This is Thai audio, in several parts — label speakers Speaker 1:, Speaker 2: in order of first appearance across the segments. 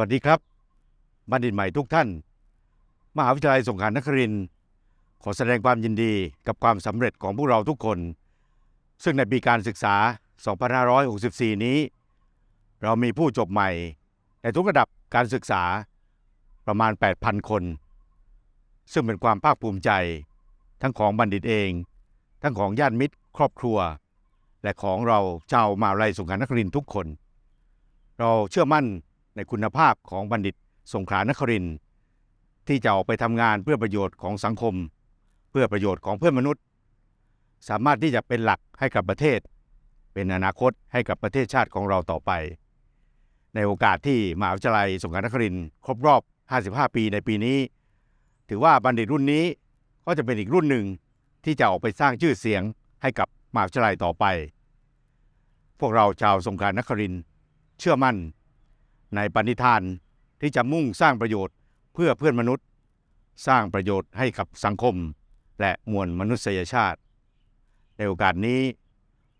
Speaker 1: วัสดีครับ บัณฑิตใหม่ทุกท่าน มหาวิทยาลัยสงขลานครินทร์ขอแสดงความยินดีกับความสำเร็จของพวกเราทุกคน ซึ่งในปีการศึกษา 2564 นี้ เรามีผู้จบใหม่ ในทุกระดับการศึกษาประมาณ 8,000 คน ซึ่งเป็นความภาคภูมิใจ ทั้งของบัณฑิตเอง ทั้งของญาติมิตร ครอบครัว และของเราชาวมหาวิทยาลัยสงขลานครินทร์ทุกคน เราเชื่อมั่น ในคุณภาพของบัณฑิตสงขลานครินที่จะออกไปทำงานเพื่อประโยชน์ของสังคม เพื่อประโยชน์ของเพื่อนมนุษย์ สามารถที่จะเป็นหลักให้กับประเทศ เป็นอนาคตให้กับประเทศชาติของเราต่อไป ในโอกาสที่มหาวิทยาลัยสงขลานครินครบรอบ 55 ปีในปีนี้ ถือว่าบัณฑิตรุ่นนี้ก็จะเป็นอีกรุ่นหนึ่งที่จะออกไปสร้างชื่อเสียงให้กับมหาวิทยาลัยต่อไป พวกเราชาวสงขลานครินเชื่อมั่น ในปณิธานที่จะมุ่งสร้างประโยชน์เพื่อเพื่อนมนุษย์ สร้างประโยชน์ให้กับสังคม และมวลมนุษยชาติ ในโอกาสนี้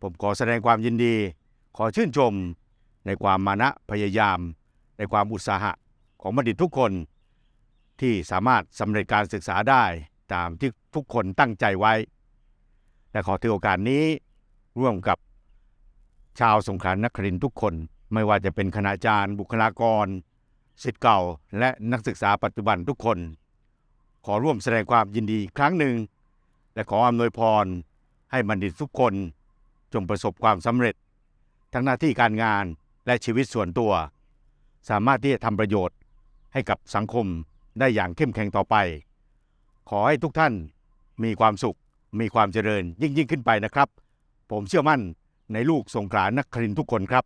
Speaker 1: ผมขอแสดงความยินดี ขอชื่นชม ในความมานะพยายาม ในความอุตสาหะของบัณฑิตทุกคน ที่สามารถสำเร็จการศึกษาได้ตามที่ทุกคนตั้งใจไว้ และขอถือโอกาสนี้ร่วมกับชาวสงขลานครินทุกคน ไม่ว่าจะเป็นคณาจารย์ บุคลากรสิทธิ์เก่า และนักศึกษาปัจจุบันทุกคน ขอร่วมแสดงความยินดีครั้งหนึ่ง และขออำนวยพร ให้บัณฑิตทุกคนจงประสบความสำเร็จ ทั้งหน้าที่การงานและชีวิตส่วนตัว สามารถที่จะทำประโยชน์ให้กับสังคมได้อย่างเข้มแข็งต่อไป ขอให้ทุกท่านมีความสุข มีความเจริญยิ่งยิ่งขึ้นไปนะครับ ผมเชื่อมั่นในลูกสงขลานครินทุกคนครับ